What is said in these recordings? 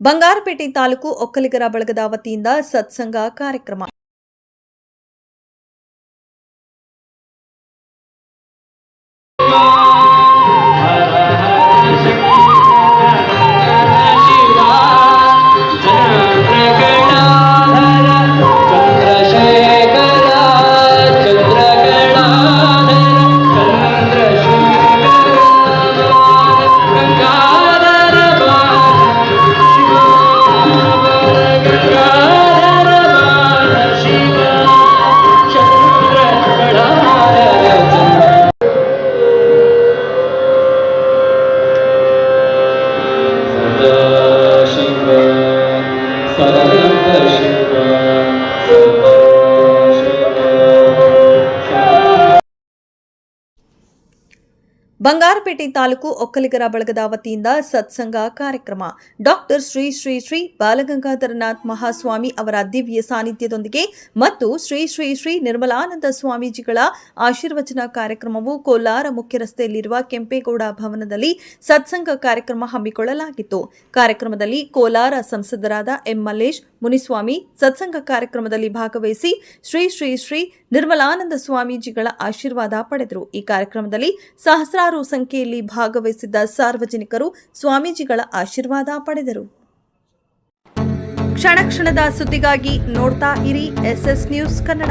ಬಂಗಾರಪೇಟೆ ತಾಲೂಕು ಒಕ್ಕಲಿಗರ ಬಳಗದ ವತಿಯಿಂದ ಸತ್ಸಂಗ ಕಾರ್ಯಕ್ರಮ. ಬಂಗಾರಪೇಟೆ ತಾಲೂಕು ಒಕ್ಕಲಿಗರ ಬಳಗದ ವತಿಯಿಂದ ಸತ್ಸಂಗ ಕಾರ್ಯಕ್ರಮ. ಡಾಕ್ಟರ್ ಶ್ರೀ ಶ್ರೀ ಶ್ರೀ ಬಾಲಗಂಗಾಧರನಾಥ್ ಮಹಾಸ್ವಾಮಿ ಅವರ ದಿವ್ಯ ಸಾನ್ನಿಧ್ಯದೊಂದಿಗೆ ಮತ್ತು ಶ್ರೀ ಶ್ರೀ ಶ್ರೀ ನಿರ್ಮಲಾನಂದ ಸ್ವಾಮೀಜಿಗಳ ಆಶೀರ್ವಚನ ಕಾರ್ಯಕ್ರಮವು ಕೋಲಾರ ಮುಖ್ಯ ರಸ್ತೆಯಲ್ಲಿರುವ ಕೆಂಪೇಗೌಡ ಭವನದಲ್ಲಿ ಸತ್ಸಂಗ ಕಾರ್ಯಕ್ರಮ ಹಮ್ಮಿಕೊಳ್ಳಲಾಗಿತ್ತು. ಕಾರ್ಯಕ್ರಮದಲ್ಲಿ ಕೋಲಾರ ಸಂಸದರಾದ ಎಂ. ಮಲ್ಲೇಶ್ ಮುನಿಸ್ವಾಮಿ ಸತ್ಸಂಗ ಕಾರ್ಯಕ್ರಮದಲ್ಲಿ ಭಾಗವಹಿಸಿ ಶ್ರೀ ಶ್ರೀ ಶ್ರೀ ನಿರ್ಮಲಾನಂದ ಸ್ವಾಮೀಜಿಗಳ ಆಶೀರ್ವಾದ ಪಡೆದರು. ಈ ಕಾರ್ಯಕ್ರಮದಲ್ಲಿ ಸಹಸ್ರಾರು ಸಂಖ್ಯೆಯಲ್ಲಿ ಭಾಗವಹಿಸಿದ್ದ ಸಾರ್ವಜನಿಕರು ಸ್ವಾಮೀಜಿಗಳ ಆಶೀರ್ವಾದ ಪಡೆದರು. ಕ್ಷಣ ಕ್ಷಣದ ಸುದ್ದಿಗಾಗಿ ನೋಡ್ತಾ ಇರಿ ಎಸ್ಎಸ್ ನ್ಯೂಸ್ ಕನ್ನಡ.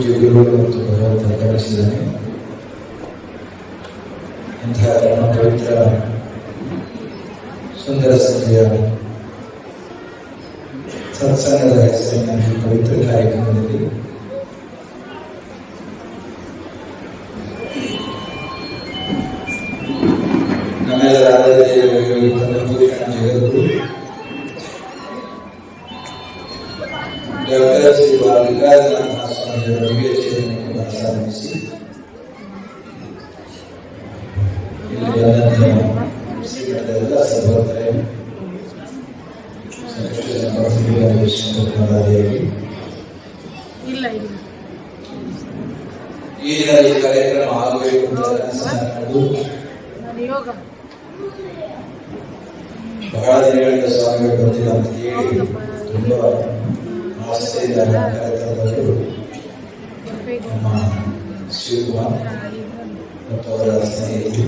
ಪೂಜ್ಯ ಗುರುಗಳು ಮತ್ತು ಭಗವಂತ ಕಲಿಸಿದ್ದಾನೆ ಇಂತಹ ನಮ್ಮ ಪವಿತ್ರ ಸುಂದರ ಸಂಜೆಯ ಸತ್ಸಂಗದ ಹೆಸರಿನ ಈ ಪವಿತ್ರ ಕಾರ್ಯಕ್ರಮದಲ್ಲಿ ನಮ್ಮೆಲ್ಲರ ಆರಾಧ್ಯ ಪೂಜನ ಜಗದ್ಗುರು ಡಾಕ್ಟರ್ ಶ್ರೀ ಬಾಲಗಂಗಾಧರ ಮನಸ್ಸಾಗಿಸಿ ಇಲ್ಲಿ ಬಂದಂತ ಶ್ರೀಮಠದ ಎಲ್ಲ ಸಹೋದರೇ ಶ್ರೀಮಠರಾದಿಯಾಗಿ ಈ ಕಾರ್ಯಕ್ರಮ ಆಗಬೇಕು ಬಹಳ ದಿನಗಳಿಂದ ಸ್ವಾಮಿಗಳು ಬಂದಿಲ್ಲ ಅಂತ ಹೇಳಿ ತುಂಬಾ ಆಸೆಯಿಂದ ಕರೆತಂದವರು ನಮ್ಮ ಶಿವಕುಮಾರ್ ಮತ್ತು ಅವರ ಸ್ನೇಹಿತರು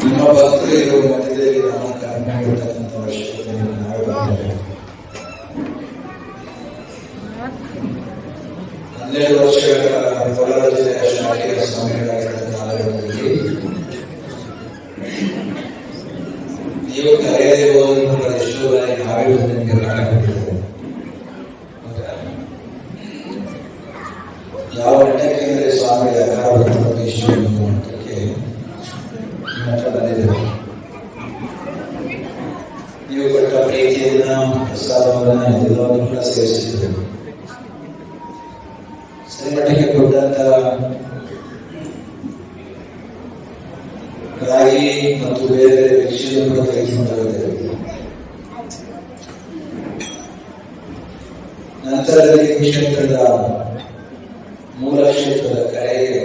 ನಿಮ್ಮ ಭಕ್ತರು ಮಧ್ಯದಲ್ಲಿ ನಮ್ಮ ಕರ್ಮ ಇರ್ತಕ್ಕಂಥ ಅವಶ್ಯಕತೆ ನಾವೇ ಬರ್ತೇವೆ ಹನ್ನೆರಡು ವರ್ಷಗಳ ಕಾಲ ಕೋಲಾರ ಜಿಲ್ಲೆಯ ಶಾಖೆಯ ಸ್ವಾಮಿಗಳಾಗಿದ್ದ ಯಾವ ಮಟ್ಟಕ್ಕೆ ಅಂದರೆ ಸ್ವಾಮಿ ಅಕಾರವನ್ನು ಇಷ್ಟು ಎನ್ನುವ ಮಟ್ಟಕ್ಕೆ ಮಠ ಬಂದಿದ್ದೇವೆ ನೀವು ಕೊಟ್ಟ ಪ್ರೀತಿಯನ್ನ ಪ್ರಸಾದವನ್ನ ಎಲ್ಲವನ್ನು ಕೂಡ ಸೇರಿಸಿದ್ದೇವೆ ಶ್ರೀಮಠಕ್ಕೆ ಕೊಟ್ಟಂತ ರಾಗಿ ಮತ್ತು ಬೇರೆ ಬೇರೆ ವಿಷಯಗಳು ಕೂಡ ತೆಗೆದುಕೊಂಡಿದ್ದೇವೆ ನಂತರದಲ್ಲಿ ಈ ಕ್ಷೇತ್ರದ ಮೂಲ ಕ್ಷೇತ್ರದ ಕರೆಗೆ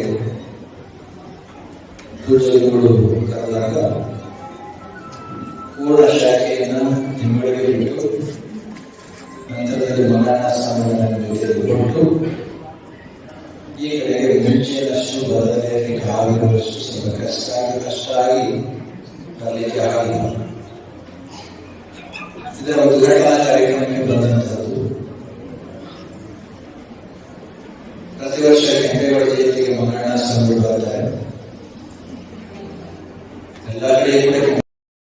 ಸೂಚನೆಗಳು ಕರೆದಾಗ ಪೂರ್ಣ ಶಾಖೆಯನ್ನು ನಿಮ್ಮೊಳಗೆ ಬಿಟ್ಟು ನಂತರದಲ್ಲಿ ಮಂಗಳಾನ ಸ್ವಾಮಿಗಳನ್ನು ತೆಗೆದುಕೊಂಡು ಈ ಕಡೆಗೆ ಮುಂಚೆನಷ್ಟು ಬದಲೆಯಲ್ಲಿ ಕಾವಿರುವಷ್ಟು ಸ್ವಲ್ಪ ಕಷ್ಟ ಆಗಿ ಕಷ್ಟ ಆಗಿ ಬರಲಿಕ್ಕೆ ಆಗಿಲ್ಲ ಇದರ ಉದ್ಘಾಟನಾ ಕಾರ್ಯಕ್ರಮಕ್ಕೆ ಬಂದಂತಹದ್ದು ಪ್ರತಿ ವರ್ಷ ಕೆಂಪೇಗೌಡ ಜಯಂತಿಗೆ ಮಂಗಳಾನ ಸ್ವಾಮಿಗಳು ಬರ್ತಾರೆ ಎಲ್ಲ ಕಡೆ ಕೂಡ